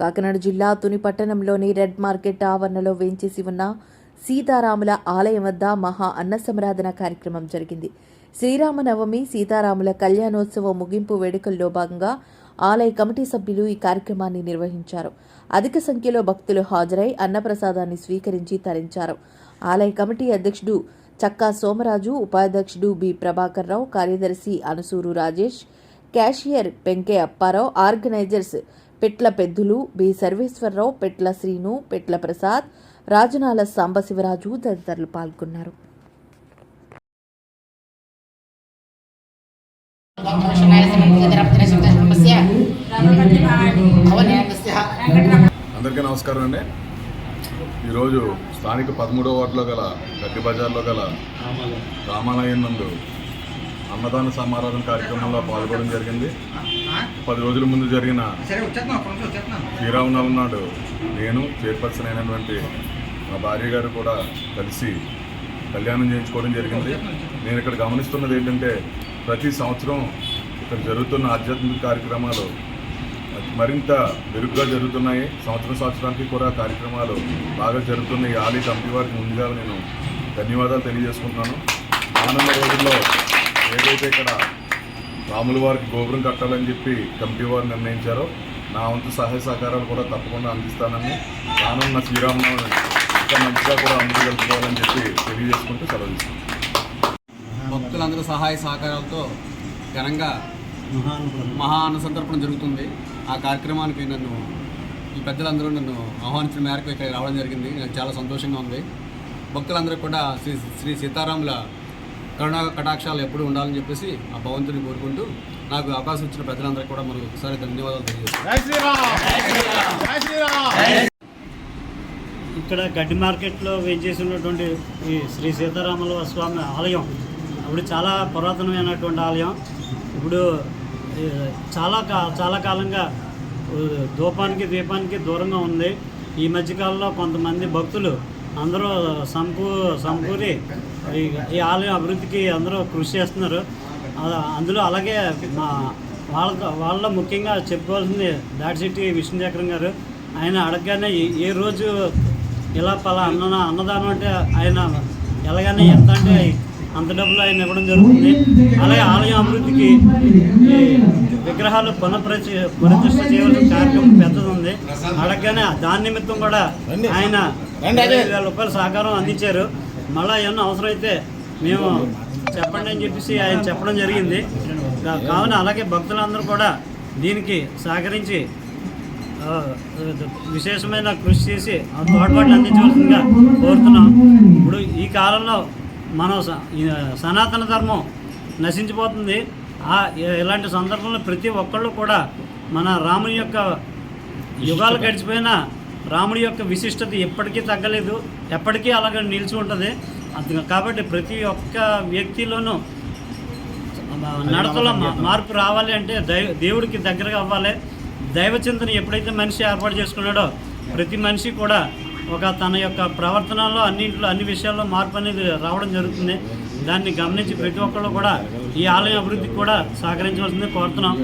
కాకినాడ జిల్లా తుని పట్టణంలోని red market ఆవరణలో వేంచేసి ఉన్న సీతారాముల ఆలయం వద్ద మహా అన్న సంరాధన కార్యక్రమం జరిగింది. శ్రీరామనవమి సీతారాముల కళ్యాణోత్సవ ముగింపు వేడుకల్లో భాగంగా ఆలయ కమిటీ సభ్యులు ఈ కార్యక్రమాన్ని నిర్వహించారు. అధిక సంఖ్యలో భక్తులు హాజరై అన్నప్రసాదాన్ని స్వీకరించి తరించారు. ఆలయ కమిటీ అధ్యక్షుడు చక్కా సోమరాజు ఉపాధ్యక్షుడు బి ప్రభాకర్ రావు కార్యదర్శి Anusuru Rajesh cashier Penke Apparao organisers Petla Peddulu B. Sarveswararao Petla Srinu Petla Prasad Rajanala Sambasivaraju తదితరులు పాల్గొన్నారు. అందరికీ నమస్కారం అండి. ఈరోజు స్థానిక పదమూడవ వార్డులో గల గడ్డి బజార్లో గల రామాలయం నందు అన్నదాన సమారాధన కార్యక్రమంలో పాల్గొనడం జరిగింది. పది రోజుల ముందు జరిగిన శ్రీరామనవమి నాడు నేను చైర్పర్సన్ అయినటువంటి మా భార్య గారు కూడా కలిసి కళ్యాణం చేయించుకోవడం జరిగింది. నేను ఇక్కడ గమనిస్తున్నది ఏంటంటే ప్రతి సంవత్సరం ఇక్కడ జరుగుతున్న ఆధ్యాత్మిక కార్యక్రమాలు మరింత మెరుగ్గా జరుగుతున్నాయి. సంవత్సరం సంవత్సరానికి కూడా కార్యక్రమాలు బాగా జరుగుతున్నాయి. ఈ ఆలయ కమిటీ వారికి ముందుగా నేను ధన్యవాదాలు తెలియజేసుకుంటున్నాను. ఆనంద రోజుల్లో ఏదైతే ఇక్కడ రాముల వారికి గోపురం కట్టాలని చెప్పి కమిటీ వారు నిర్ణయించారో. నా వంతు సహాయ సహకారాలు కూడా తప్పకుండా అందిస్తానని రానున్న శ్రీరామనవమి ఇంకా మంచిగా కూడా అందజలుపుకోవాలని చెప్పి తెలియజేసుకుంటూ సెలవు భక్తులందరూ సహాయ సహకారాలతో ఘనంగా మహా అన్న సంతర్పణ జరుగుతుంది. ఆ కార్యక్రమానికి నన్ను ఈ పెద్దలందరూ నన్ను ఆహ్వానించిన మేరకు ఇక్కడ రావడం జరిగింది. నాకు చాలా సంతోషంగా ఉంది. భక్తులందరూ కూడా శ్రీ శ్రీ సీతారాముల కరుణా కటాక్షాలు ఎప్పుడు ఉండాలని చెప్పేసి ఆ భగవంతుని కోరుకుంటూ నాకు అవకాశం ఇచ్చిన ప్రజలందరికీ కూడా మనం ఒకసారి ధన్యవాదాలు తెలియజేస్తాను ఇక్కడ గడ్డి మార్కెట్లో వేయించేసి ఉన్నటువంటి ఈ శ్రీ సీతారాముల స్వామి ఆలయం ఇప్పుడు చాలా పురాతనమైనటువంటి ఆలయం. ఇప్పుడు చాలా కా చాలా కాలంగా దీపానికి దూరంగా ఉంది. ఈ మధ్యకాలంలో కొంతమంది భక్తులు అందరూ సంపూ సంపూరి ఈ ఈ ఆలయం అభివృద్ధికి అందరూ కృషి చేస్తున్నారు. అందులో అలాగే మా వాళ్ళ వాళ్ళ ముఖ్యంగా చెప్పుకోవాల్సింది దాడిశెట్టి విష్ణుచక్రం గారు. ఆయన అడగగానే ఏ- రోజు ఇలా పలా అన్న అన్నదానం అంటే ఆయన ఎలాగైనా ఎంత అంటే అంత డబ్బులు ఆయన ఇవ్వడం జరుగుతుంది. అలాగే ఆలయం అభివృద్ధికి ఈ విగ్రహాలు పునఃప్రతి పునఃప్రతిష్ఠ చేయవలసిన కార్యక్రమం ఉంది అడగగానే దాని నిమిత్తం కూడా ఆయన వేల రూపాయల సహకారం అందించారు. మళ్ళీ ఏమన్నా అవసరమైతే మేము చెప్పండి అని చెప్పేసి ఆయన చెప్పడం జరిగింది. కావున అలాగే భక్తులందరూ కూడా దీనికి సహకరించి విశేషమైన కృషి చేసి ఆ తోడ్పాటును అందించవలసిందిగా కోరుతున్నాం. ఇప్పుడు ఈ కాలంలో మనం సనాతన ధర్మం నశించిపోతుంది. ఆ ఇలాంటి సందర్భంలో ప్రతి ఒక్కళ్ళు కూడా మన రాముని యొక్క యుగాలు గడిచిపోయినా రాముడి యొక్క విశిష్టత ఎప్పటికీ తగ్గలేదు. ఎప్పటికీ అలాగే నిలిచి ఉంటుంది కాబట్టి ప్రతి ఒక్క వ్యక్తిలోనూ నడతలో మార్పు రావాలి అంటే దైవ దేవుడికి దగ్గరగా అవ్వాలి. దైవ చింతన ఎప్పుడైతే మనిషి ఏర్పాటు చేసుకున్నాడో ప్రతి మనిషి కూడా ఒక తన యొక్క ప్రవర్తనలో అన్నింటిలో అన్ని విషయాల్లో మార్పు అనేది రావడం జరుగుతుంది. దాన్ని గమనించి ప్రతి ఒక్కళ్ళు కూడా ఈ ఆలయం అభివృద్ధికి కూడా సహకరించవలసింది కోరుతున్నాం.